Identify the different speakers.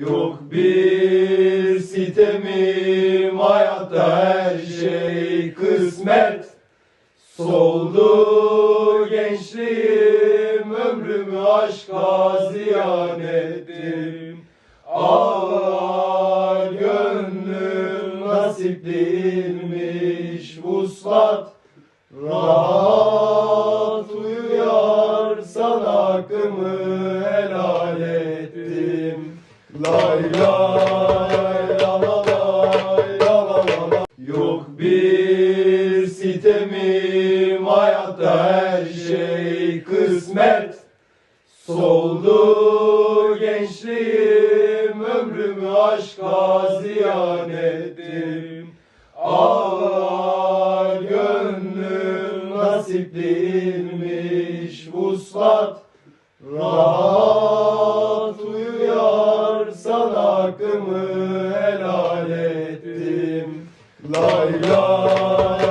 Speaker 1: Yok bir sitemim hayatta her şey kısmet. Soldu gençliğim ömrümü aşka ziyan ettim. Ağla gönlüm nasip değilmiş vuslat. Rahat uyuyar sana hakkımı helal ettim Lay lay la la lay la la la la Yok bir sitemim hayatta her şey kısmet. Soldu gençliğim ömrümü aşka ziyan ettim. Ağla gönlüm nasip değilmiş vuslat. Rahat hakkımı helal ettim. Lay lay